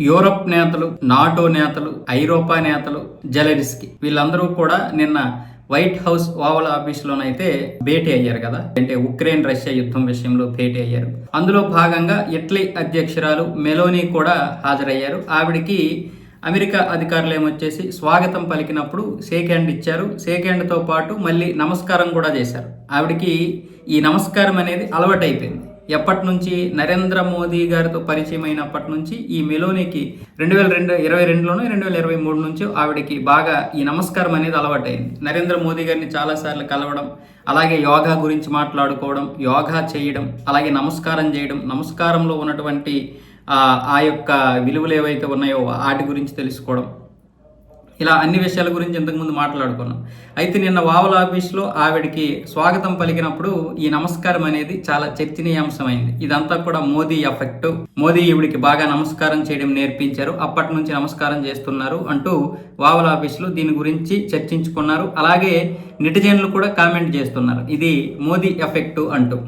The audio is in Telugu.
యూరప్ నేతలు నాటో నేతలు ఐరోపా నేతలు జెలెన్స్కీ వీళ్ళందరూ కూడా నిన్న వైట్ హౌస్ ఓవల్ ఆఫీస్లోనైతే భేటీ అయ్యారు కదా. అంటే ఉక్రెయిన్ రష్యా యుద్ధం విషయంలో భేటీ అయ్యారు. అందులో భాగంగా ఇటలీ అధ్యక్షురాలు మెలోనీ కూడా హాజరయ్యారు. ఆవిడికి అమెరికా అధికారులు ఏమొచ్చేసి స్వాగతం పలికినప్పుడు షేక్ హ్యాండ్ ఇచ్చారు. షేక్ హ్యాండ్తో పాటు మళ్ళీ నమస్కారం కూడా చేశారు. ఆవిడికి ఈ నమస్కారం అనేది అలవాటైపోయింది. ఎప్పటి నుంచి నరేంద్ర మోదీ గారితో పరిచయం అయినప్పటి నుంచి ఈ మెలోనీకి రెండు వేల రెండు ఇరవై రెండులోనూ రెండు వేల ఇరవై మూడు నుంచి ఆవిడకి బాగా ఈ నమస్కారం అనేది అలవాటైంది. నరేంద్ర మోదీ గారిని చాలాసార్లు కలవడం అలాగే యోగా గురించి మాట్లాడుకోవడం యోగా చేయడం అలాగే నమస్కారం చేయడం నమస్కారంలో ఉన్నటువంటి ఆ యొక్క విలువలు ఏవైతే ఉన్నాయో వాటి గురించి తెలుసుకోవడం ఇలా అన్ని విషయాల గురించి ఇంతకుముందు మాట్లాడుకున్నాం. అయితే నిన్న వావల ఆఫీస్లో ఆవిడకి స్వాగతం పలికినప్పుడు ఈ నమస్కారం అనేది చాలా చర్చనీయాంశమైంది. ఇదంతా కూడా మోదీ ఎఫెక్ట్. మోదీ ఈవిడికి బాగా నమస్కారం చేయడం నేర్పించారు. అప్పటి నుంచి నమస్కారం చేస్తున్నారు అంటూ వావల ఆఫీస్లో దీని గురించి చర్చించుకున్నారు. అలాగే నెటిజన్లు కూడా కామెంట్ చేస్తున్నారు. ఇది మోదీ ఎఫెక్ట్ అంటూ.